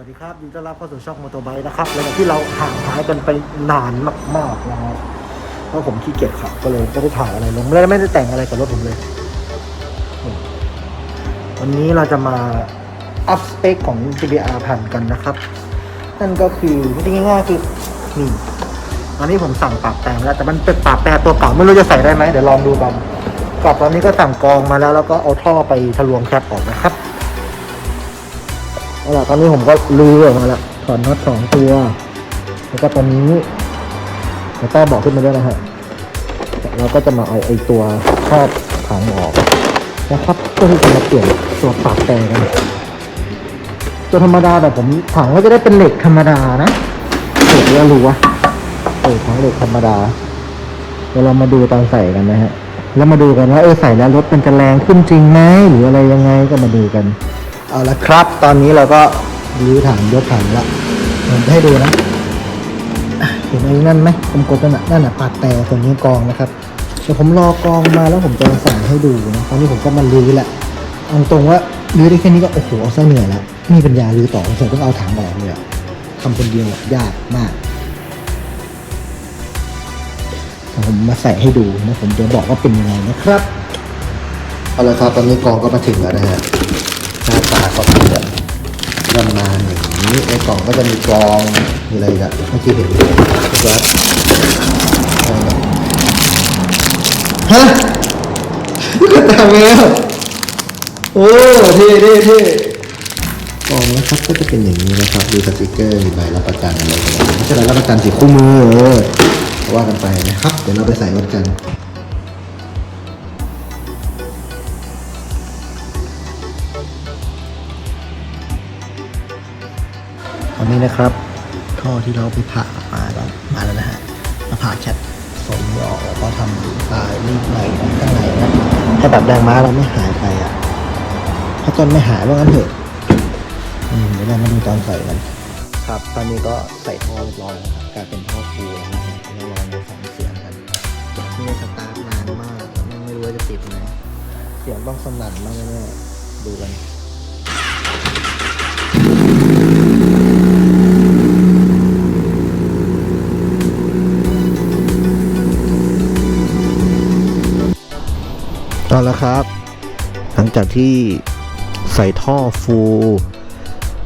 สวัสดีครับยินดีต้อนรับเข้าสู่ช่องมอเตอร์ไบค์นะครับหลังจากที่เราห่างหายกันไปนานมากๆนะครับเพราะผมขี้เกียจขับก็เลยไม่ได้ถ่ายอะไรลงและไม่ได้แต่งอะไรกับรถผมเลย วันนี้เราจะมาอัพสเปคของ GBR พันกันนะครับ นั่นก็คือที่ง่ายๆคือนี่ตอนนี้ผมสั่งปรับแต่งแล้วแต่มันเป็นปรับแต่ตัวเก่าไม่รู้จะใส่ได้ไหมเดี๋ยวลองดูกันกับตอนนี้ก็สั่งกองมาแล้วแล้วก็เอาท่อไปทะลวงแคปออกนะครับ เอาล่ะตอนนี้ผมก็รื้อออกมาล้วถอนน็อตสองตัว แล้วก็ตอนนี้เดี๋ยวแต้บอกขึ้นมาด้วยนะฮะเราก็จะมาเอาไอ้ตัวครอบถังออกนะครับก็คือจะมาเปลี่ยนตัวปรับแต่งกันตัวธรรมดาแบบผมถังก็จะได้เป็นเหล็กธรรมดานะเหล็กแล้วรู้วะเออถังเหล็กธรรมดาเดี๋ยวเรามาดูตอนใส่กันนะฮะแล้วมาดูกันว่าเออใส่แล้วรถมันจะแรงขึ้นจริงไหมหรืออะไรยังไงก็มาดูกัน เอาละครับ ตอนนี้เราก็รื้อถังยกถังละผมให้ดูนะเห็นไอ้นั่นไหมกลมๆนั่นน่ะนั่นน่ะปาดแต่ส่วนนี้กองนะครับเดี๋ยวผมรอกองมาแล้วผมจะใส่ให้ดูนะตอนนี้ผมก็มารื้อแหละเอาตรงว่ารื้อได้แค่นี้ก็โอ้โหเอาซะเหนื่อยแล้วมีปัญญารื้อต่อผมต้องเอาถังออกเลยอะทำคนเดียวยากมากผมมาใส่ให้ดูนะผมจะบอกว่าเป็นยังไงนะครับเอาละครับตอนนี้กองก็มาถึงแล้วนะฮะ น้าตาก็เป็นแบบประมาณอย่างนี้ในกล่องก็จะมีกรองมีอะไรอีกันเมื่อกี้เห็นเลยครับอะไรนฮะกระตาแมวโอ้เท่เท่เท่กล่องนะครับก็จะเป็นอย่างนี้นะครับดูสติกเกอร์มีใบรับประกันอะไรกันไม่ใช่ใบรับประกันสิคู่มือเออว่ากันไปนะครับ เดี๋ยวเราไปใส่รถกัน นี้นะครับ ท่อที่เราไปผ่ามาแล้วมาแล้วนะฮะมาผ่าแคทสมออกแล้วก็ทำลายรีดไหลข้างในนะให้แบบแรงม้าเราไม่หายไปอะถ้าต้นไม่หายว่างั้นเถอะอืมเดี๋ยวเรามาดูตอนใส่กันครับ ตอนนี้ก็ใส่ท่อเรียบร้อยแล้วครับกลายเป็นท่อฟูแล้วนะฮะเราลองมาฟังเสียงกันนี่สตาร์ทนานมากไม่ไม่รู้ว่าจะติดไหมเสียงต้องสนั่นมากแน่ๆดูกัน เอาละครับ หลังจากที่ใส่ท่อฟู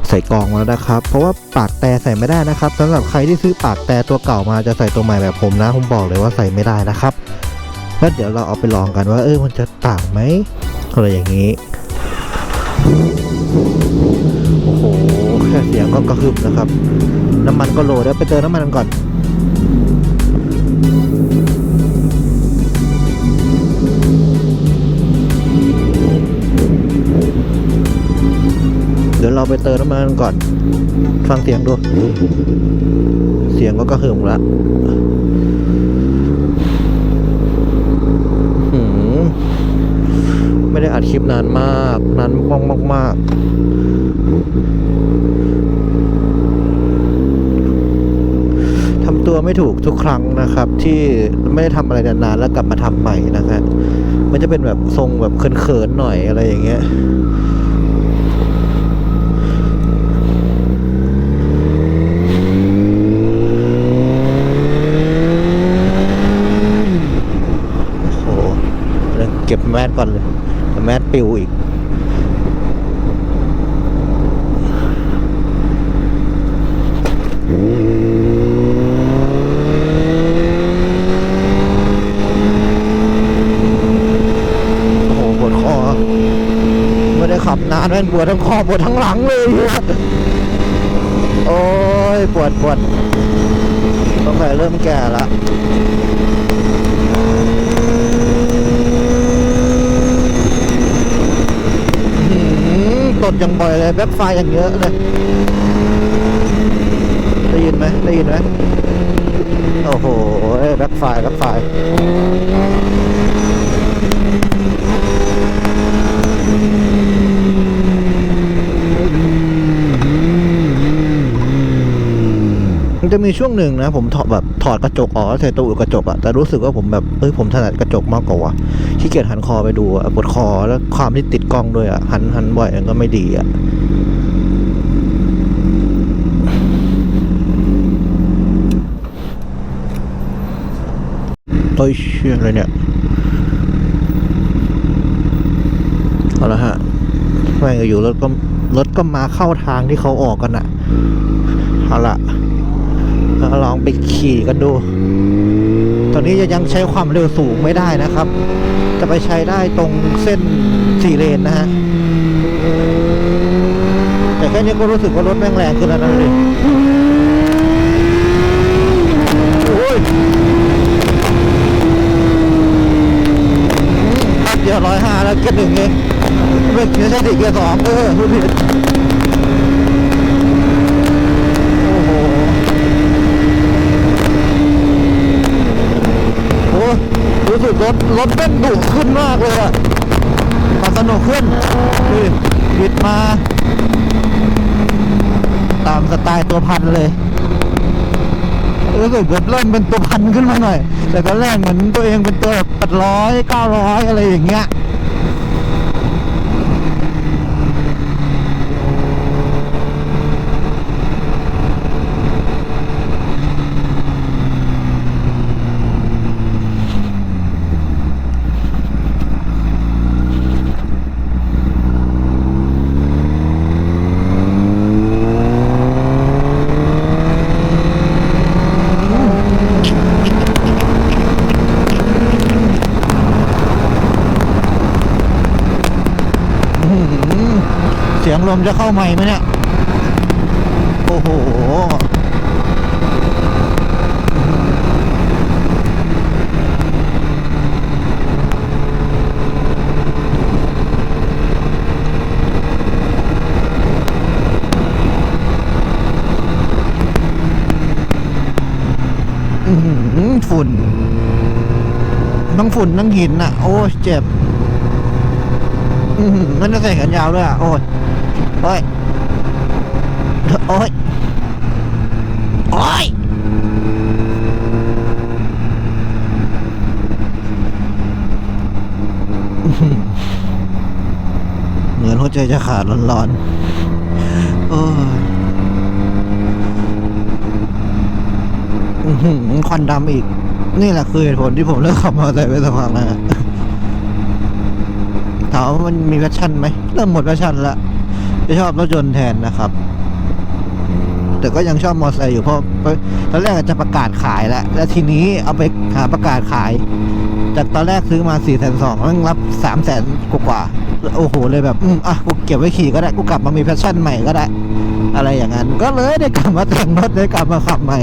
ใส่กองแล้วนะครับ เพราะว่าปากแต่ใส่ไม่ได้นะครับสำหรับใครที่ซื้อปากแต่ตัวเก่ามาจะใส่ตัวใหม่แบบผมนะผมบอกเลยว่าใส่ไม่ได้นะครับแล้วเดี๋ยวเราเอาไปลองกันว่า เออมันจะต่างไหมอะไรอย่างนี้โอ้โหแค่เสียงก็กระหึ่มนะครับ น้ำมันก็โหลดแล้วไปเติมน้ำมันกันก่อน ไปเติมน้ำมันก่อน ฟังเสียงดู เสียงก็กระหึ่มละหืมไม่ได้อัดคลิปนานมาก นานมากมากมากทำตัวไม่ถูกทุกครั้งนะครับ ที่ไม่ได้ทำอะไรนานๆแล้วกลับมาทำใหม่นะครับมันจะเป็นแบบทรงแบบเขินๆหน่อยอะไรอย่างเงี้ย โอ้โหเดี๋ยวเก็บแมสก่อนเลยเดี๋ยวแมส ปิวอีก โอ้ปวดคอไม่ได้ขับนานแม่งปวดทั้งคอปวดทั้งหลังเลยโอ้ยปวดปวดต้องใส่เริ่มแก่ละ หืมต ดอย่างบ่อยเลยแบ็คไฟอย่างเยอะเลย ได้ยินไหมได้ยินไหมโอ้โหแบ็คไฟแบ็คไฟ มีช่วงหนึ่งนะ ผมถอดแบบถอดกระจกออกใส่ตัวอุดกระจกอะแต่รู้สึกว่าผมแบบเอ้ยผมถนัดกระจกมากกว่าขี้เกียจหันคอไปดูอะปวดคอแล้วความที่ติดกล้องด้วยอะหันหันบ่อยก็ไม่ดีอะโอ้ยเชื่ออะไเนี่ยเอาละฮะแม่งอยู่รถก็รถก็มาเข้าทางที่เขาออกกันอะเอาละ ล้วลองไปขี่กันดู ตอนนี้ยังใช้ความเร็วสูงไม่ได้นะครับ จะไปใช้ได้ตรงเส้นสี่เลนนะฮะ แต่แค่นี้ก็รู้สึกว่ารถแม่งแรงขึ้นแล้วนะดูดิโอ้ยแป๊บเดียวร้อยห้าแล้วเกียร์หนึ่งเองไม่ไม่ใช่ดิเกียร์สองเออพูดผิดโอ้โห โอ้ รถรถเป็นดุขึ้นมากเลยอะขับสนุกขึ้นดูบิดมา ตามสไตล์ตัวพันเลยรู้สึกแบบเริ่มเป็นตัวพันขึ้นมาหน่อย แต่ก็แรกเหมือนตัวเองเป็นตัวแปดร้อยเก้าร้อยอะไรอย่างเงี้ย อื้อหือเสียงล มจะเข้าใหม่ไหมเนี่ย โอ้โหอื้อหือฝุ่น ทั้งฝุ่นทั้งหินอะ โอ้เจ็บ อืมมันจะใส่แขนยาวด้วยอะ โอ้ย โอ้ย โอ้ย โอ้ยเหมือนหัวใจจะขาดร้อนๆโอ้ยควันดำอีก นี่แหละคือเหตุผลที่ผมเลิกขับมอเตอร์ไซค์ไปสักพักนะฮะถามว่ามันมีแพชชั่นไหม เริ่มหมดแพชชั่นละ จะชอบรถยนต์แทนนะครับ แต่ก็ยังชอบมอเตอร์ไซค์อยู่เพราะตอนแรกจะประกาศขายแล้ว แล้วทีนี้เอาไปหาประกาศขาย จากตอนแรกซื้อมา4ี่แสนสองมันรับสามแสนกว่าโอ้โหเลยแบบอืมอะกูเก็บไว้ขี่ก็ได้กูกลับมามีแพชชั่นใหม่ก็ได้ อะไรอย่างนั้น ก็เลยได้กลับมาแต่งรถได้กลับมาขับใหม่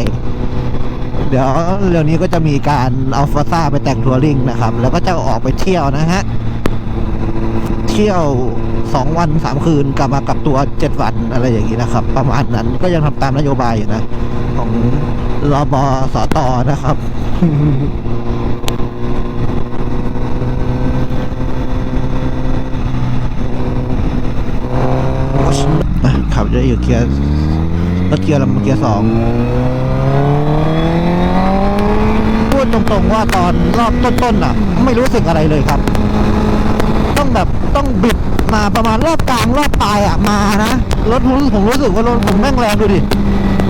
เดี๋ยวเร็วนี้ก็จะมีการเอาฟาซ่าไปแต่งทัวริงนะครับ แล้วก็จะออกไปเที่ยวนะฮะ เที่ยวสองวันสามคืนกลับมากับตัวเจ็ดวันอะไรอย่างนี้นะครับ ประมาณนั้นก็ยังทำตามนโยบายอยู่นะ ของรบสตนะครับขับได้อยู่เกียร์รถเกียร์ลำเกียร์สองพูดตรงๆว่าตอนรอบต้นๆอะ ไม่รู้สึกอะไรเลยครับ ต้องบิดมาประมาณรอบกลางรอบปลายอะมานะรถผมผมรู้สึกว่ารถผมแม่งแรงดูดิ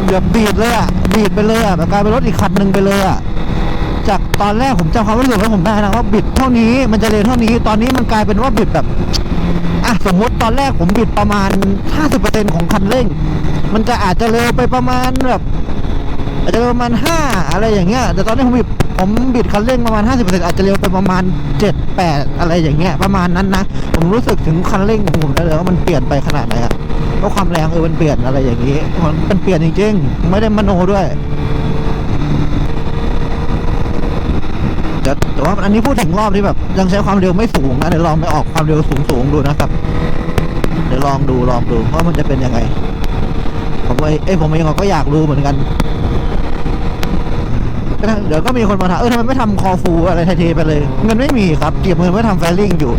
เกือบบีดเลยอะบีดไปเลยอะแบบกลายเป็นรถอีกคันหนึ่งไปเลยอะจากตอนแรกผมจำความรู้สึกของผมได้นะว่าบิดเท่านี้มันจะเร็วเท่านี้ ตอนนี้มันกลายเป็นว่าบิดแบบอะสมมติตอนแรกผมบิดประมาณ 50%ของคันเร่ง มันจะอาจจะเร็วไปประมาณแบบ อาจจะประมาณห้าอะไรอย่างเงี้ยแต่ตอนนี้ผมบิดผมบิดคันเร่งประมาณห้าสิบเปอร์เซ็นต์อาจจะเร็วไปประมาณเจ็ดแปดอะไรอย่างเงี้ยประมาณนั้นนะผมรู้สึกถึงคันเร่งของผมได้เลยว่ามันเปลี่ยนไปขนาดไหนอะเพราะความแรงเออมันเปลี่ยนอะไรอย่างงี้มันเป็นเปลี่ยนจริงๆ ไม่ได้มโนด้วยแต่แต่ว่าอันนี้พูดถึงรอบที่แบบยังใช้ความเร็วไม่สูงนะเดี๋ยวลองไปออกความเร็วสูงๆดูนะครับ เดี๋ยวลองดูลองดูว่ามันจะเป็นยังไง ผมเอ้ผมเองก็อยากรู้เหมือนกัน เดี๋ยวก็มีคนมาถามเออทำไมไม่ทำคอฟูอะไรไทยๆไปเลย เงินไม่มีครับเก็บเงินไว้ทำแฟลิ่งอยู่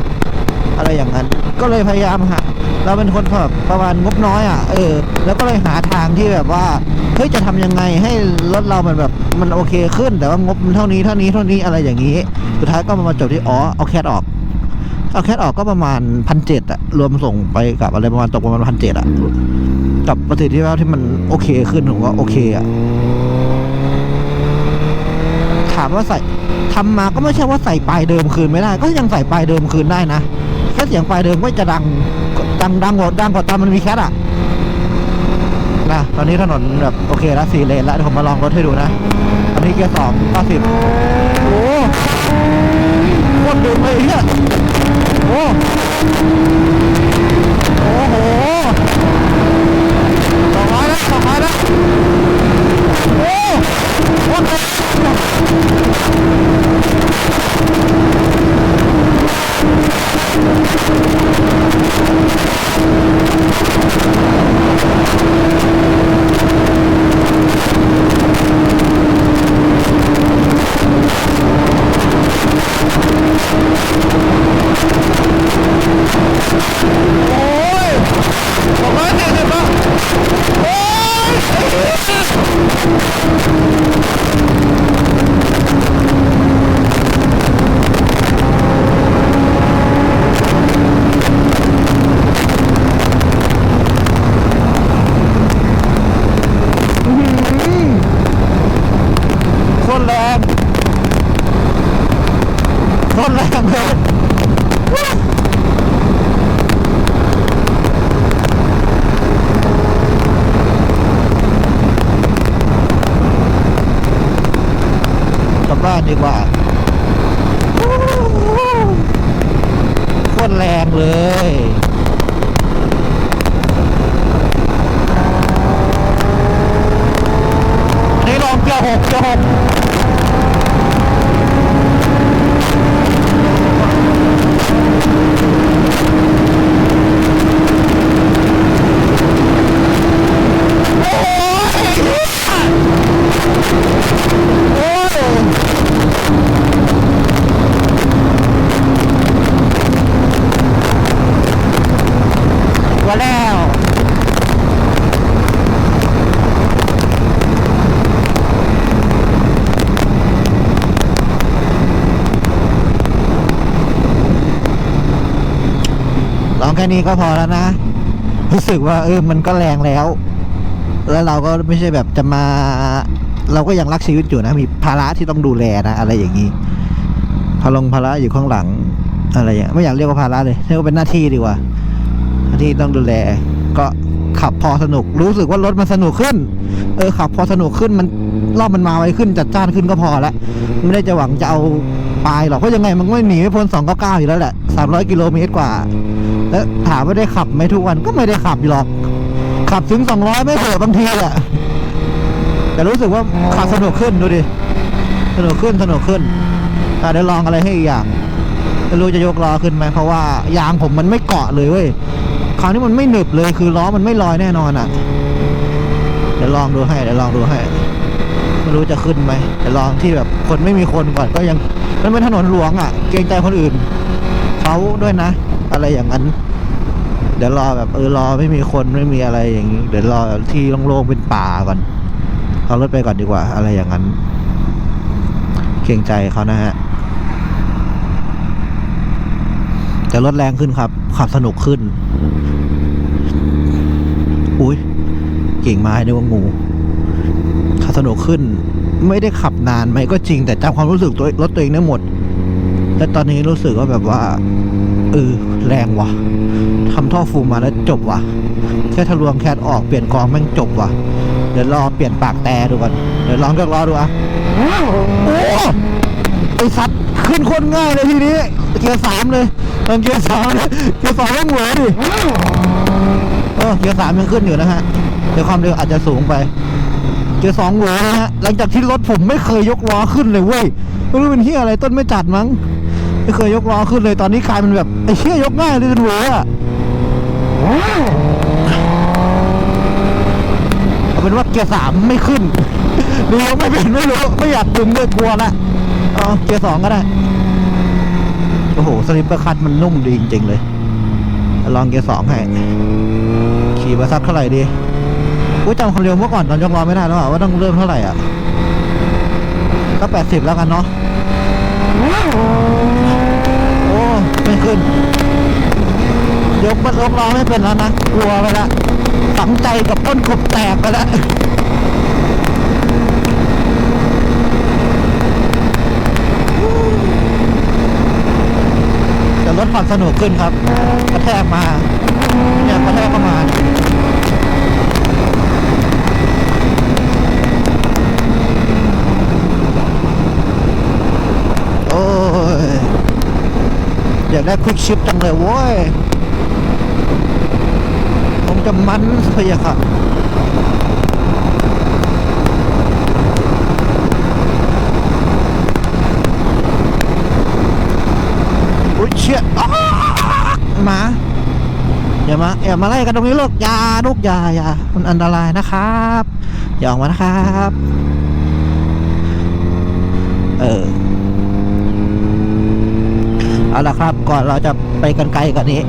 อะไรอย่างนั้น ก็เลยพยายามหาเราเป็นคนแบบประมาณงบน้อยอะเออ แล้วก็เลยหาทางที่แบบว่าเฮ้ยจะทำยังไงให้รถเรามันแบบมันโอเคขึ้น แต่ว่างบมันเท่านี้เท่านี้เท่านี้อะไรอย่างนี้ สุดท้ายก็มาจบที่อ๋อเอาแคทออกเอาแคทออกก็ประมาณพันเจ็ดอะรวมส่งไปกับอะไรประมาณตกประมาณพันเจ็ดอะกับประสิทธิภาพที่มันโอเคขึ้นผมว่าโอเคอะามว่าใส่ทำมาก็ไม่ใช่ว่าใส่ปลายเดิมคืนไม่ได้ ก็ยังใส่ปลายเดิมคืนได้นะแค่เสียงปลายเดิมก็จะดังดังดังกว่าดังกว่าตอนมันมีแคทอะนะตอนนี้ถนนแบบโอเคล้วสี่เลนล้วเดี๋ยวผมมาลองรถให้ดูนะอันนี้เกียร์สองเก้าสิบโอ้โคตรดึงเลยเนี่ยโอ้โอ้โหสองร้อยแล้วสองร้อยแล้วโอ้โคตร เลยโอ้ยสองร้อยสี่สิบอะโอ้ยอื้อหือโคนแรงโคนแรงเลย ก ลับบ้านดีกว่าโคตรแรงเลยนี่ลองเกียร์หกเกียร์หกโอ้ยโอ้ย มาแล้วลอง แค่นี้ก็พอแล้วนะ รู้สึกว่าเออมันก็แรงแล้ว แล้วเราก็ไม่ใช่แบบจะมา เราก็ยังรักชีวิตอยู่นะ มีภาระที่ต้องดูแลนะ อะไรอย่างนี้พลงภาระอยู่ข้างหลัง อะไรอย่างไม่อยากเรียกว่าภาระเลยเรียกว่าเป็นหน้าที่ดีกว่าหน้าที่ต้องดูแล ก็ขับพอสนุก รู้สึกว่ารถมันสนุกขึ้น เออขับพอสนุกขึ้นมันรอบมันมาไวขึ้นจัดจ้านขึ้นก็พอละไม่ได้จะหวังจะเอาปลายหรอกเพราะยังไงมันก็ไม่หนีไม่พ้นสองเก้าเก้าอยู่แล้วแหละสามร้อยกิโลเมตรกว่า แล้วถามว่าได้ขับไหมทุกวันก็ไม่ได้ขับหรอก ขับถึงสองร้อยไม่เผื่อบางทีแหละแต่รู้สึกว่าขับสนุกขึ้นดูดิสนุกขึ้นสนุกขึ้นอะเดี๋ยวลองอะไรให้อีกอย่างไม่รู้จะยกล้อขึ้นไหมเพราะว่ายางผมมันไม่เกาะเลยเว้ยคราวนี้มันไม่หนึบเลยคือล้อมันไม่ลอยแน่นอนอะเดี๋ยวลองดูให้เดี๋ยวลองดูให้ไม่รู้จะขึ้นไหมเดี๋ยวลองที่แบบคนไม่มีคนก่อนก็ยังมันเป็นถนนหลวงอะ เกรงใจคนอื่นเขาด้วยนะ อะไรอย่างนั้น เดี๋ยวรอแบบเออรอไม่มีคนไม่มีอะไรอย่างนี้ เดี๋ยวรอที่โล่งๆเป็นป่าก่อนเอารถไปก่อนดีกว่า อะไรอย่างนั้น เกรงใจเขานะฮะแต่รถแรงขึ้นครับ ขับสนุกขึ้น อุ้ยเก่งไม้นึกว่างูขับสนุกขึ้น ไม่ได้ขับนานไหมก็จริง แต่จำความรู้สึกตัวรถตัวเองได้หมดแต่ตอนนี้รู้สึกว่าแบบว่า เออแรงว่ะทำท่อฟูมมาแล้วจบว่ะแค่ทะลวงแคทออกเปลี่ยนกองแม่งจบว่ะ เดี๋ยวรอเปลี่ยนปากแต่ดูก่อน เดี๋ยวลองก็รอดูอะโอ้ไอสัตว์ขึ้นโคนง่ายเลยทีนี้เกียร์สามเลยตอนเกียร์สามเลยเกียร์สองต้องเหวอดิเออเกียร์สามยังขึ้นอยู่นะฮะเดี๋ยวความเร็วอาจจะสูงไป เกียร์สองเหวอนะฮะหลังจากที่รถผมไม่เคยยกล้อขึ้นเลยเว้ยไม่รู้เป็นที่อะไรต้นไม่จัดมั้ง ไม่เคยยกล้อขึ้นเลยตอนนี้กลายเป็นแบบไอ้เชี่ยยกง่ายเลยจนเหวออะเอาเป็นว่าเกียร์สามไม่ขึ้นหรือยกไม่เป็นไม่รู้ไม่อยากดึงเลยกลัวละเอาเกียร์สองก็ได้โอ้โหสลิปเปอร์คัทมันนุ่มดีจริงๆเลย ลองเกียร์สองให้ขี่มาสักเท่าไหร่ดีกูจำความเร็วเมื่อก่อนตอนยกล้อไม่ได้แล้วอะว่าต้องเริ่มเท่าไหร่อะก็แปดสิบแล้วกันเนาะโอ้ไม่ ขึ้น ยกมารกล้อไม่เป็นแล้วนะกลัวไปละฝังใจกับต้นขบแตกไปละจะลดความสนุกขึ้นครับกระแทกมาากได้ควิกชิปจังเลยโว้ยคงจะมันเลยอะค่ะอุ้ยเชี่ยอ้าหมาอย่ามาอย่ามาไล่กันตรงนี้ลูกอยาลูกอยาอย่ามันอันตรายนะครับอย่าออกมานะครับ เออ เอาละครับ ก่อนเราจะไปกันไกลกว่านี้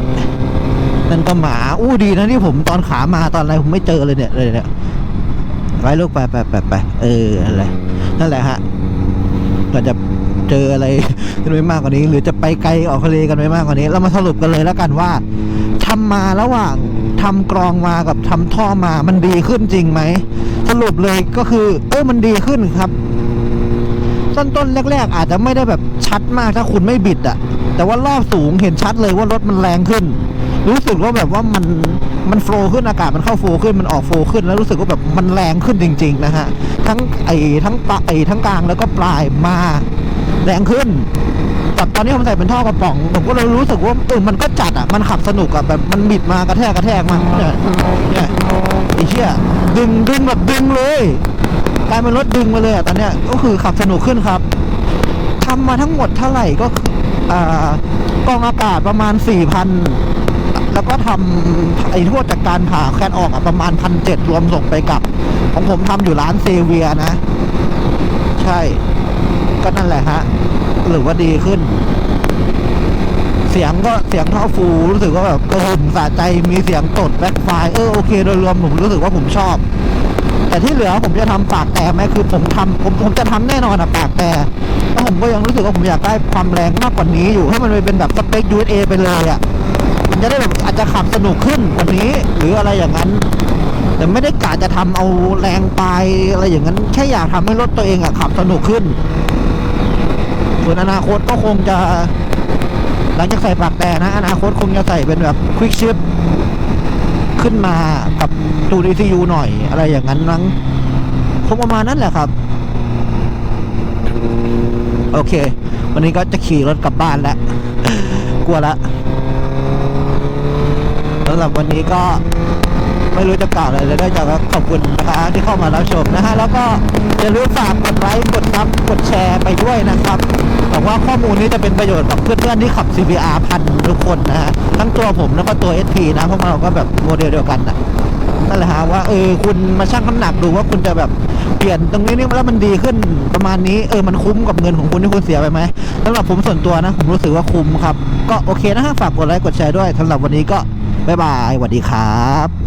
นั่นก็หมา อู้ดีนะที่ผมตอนขามาตอนอะไรผมไม่เจอเลยเนี่ยเลยเนี่ยไปลูกไปไปไปไปเออนั่นแหละนั่นแหละฮะเราจะเจออะไรกันไปมากกว่านี้ หรือจะไปไกลออกทะเลกันไปมากกว่านี้ เรามาสรุปกันเลยแล้วกันว่าทำมาระหว่างทำกรองมากับทำท่อมามันดีขึ้นจริงไหมสรุปเลยก็คือ เออมันดีขึ้นครับ ต้นต้นๆแรก ๆ อาจจะไม่ได้แบบชัดมากถ้าคุณไม่บิดอะ แต่ว่ารอบสูงเห็นชัดเลยว่ารถมันแรงขึ้น รู้สึกว่าแบบว่ามันมันโฟล์ขึ้นอากาศมันเข้าโฟล์ขึ้นมันออกโฟล์ขึ้นแล้วรู้สึกว่าแบบมันแรงขึ้นจริง ๆ นะฮะทั้งไอ้ทั้งปลายไอทั้งกลางแล้วก็ปลายมาแรงขึ้นแต่ตอนนี้ผมใส่เป็นท่อกระป๋องผมก็เลยรู้สึกว่าเออมันก็จัดอะมันขับสนุกอะแบบมันบิดมากระแทกกระแทกมาเนี่ยเนี่ยไอ้เชี่ยดึงดึงแบบดึงเลยกลายเป็นรถดึงมาเลยอะตอนเนี้ยก็คือขับสนุกขึ้นครับทำมาทั้งหมดเท่าไหร่ก็ค กองอากาศประมาณสี่พันแล้วก็ทำไอ้ทั่วจากการผ่าแคนออกอะประมาณพันเจ็ดรวมส่งไปกับ ของผมทำอยู่ร้านเซเวียนะ ใช่ ก็นั่นแหละฮะ หรือว่าดีขึ้น เสียงก็เสียงท่อฟูรู้สึกว่าแบบกระหึ่มสะใจมีเสียงตดแบ็คไฟเออโอเคโดยรวมผมรู้สึกว่าผมชอบ แต่ที่เหลือผมจะทำปากแต่ไหมคือผมทำผมผมจะทำแน่นอนอะปากแต่แล้วผมก็ยังรู้สึกว่าผมอยากได้ความแรงมากกว่านี้อยู่ให้มันไปเป็นแบบสเปค USA ไปเลยอะมันจะได้แบบอาจจะขับสนุกขึ้นกว่านี้ หรืออะไรอย่างนั้น แต่ไม่ได้กะจะทำเอาแรงไปอะไรอย่างนั้น แค่อยากทำให้รถตัวเองอะขับสนุกขึ้นส่วนอนาคตก็คงจะ หลังจากใส่ปากแต่นะ อนาคตคงจะใส่เป็นแบบควิกชิป ขึ้นมากับตูดีซียูหน่อยอะไรอย่างนั้นนั้งคงประมาณนั้นแหละครับ โอเค วันนี้ก็จะขี่รถกลับบ้านแล้ว กลัวละสำหรับวันนี้ก็ ไม่รู้จะกล่าวอะไรเลยได้จากว่าขอบคุณนะคะที่เข้ามารับชมนะฮะแล้วก็อย่าลืมฝากกดไลค์กดซับกดแชร์ไปด้วยนะครับหวังว่าข้อมูลนี้จะเป็นประโยชน์กับเพื่อนๆที่ขับ CBR พันทุกคนนะฮะทั้งตัวผมแล้วก็ตัว SP นะเพราะเราก็แบบโมเดลเดียวกันนะนั่นแหละฮะว่าเออคุณมาชั่งน้ำหนักดูว่าคุณจะแบบเปลี่ยนตรงนี้นี่แล้วมันดีขึ้นประมาณนี้เออมันคุ้มกับเงินของคุณที่คุณเสียไปไหมสำหรับผมส่วนตัวนะ ผมรู้สึกว่าคุ้มครับ ก็โอเคนะฮะฝากกดไลค์กดแชร์ด้วยสำหรับวันนี้ก็บ๊ายบายสวัสดีครับ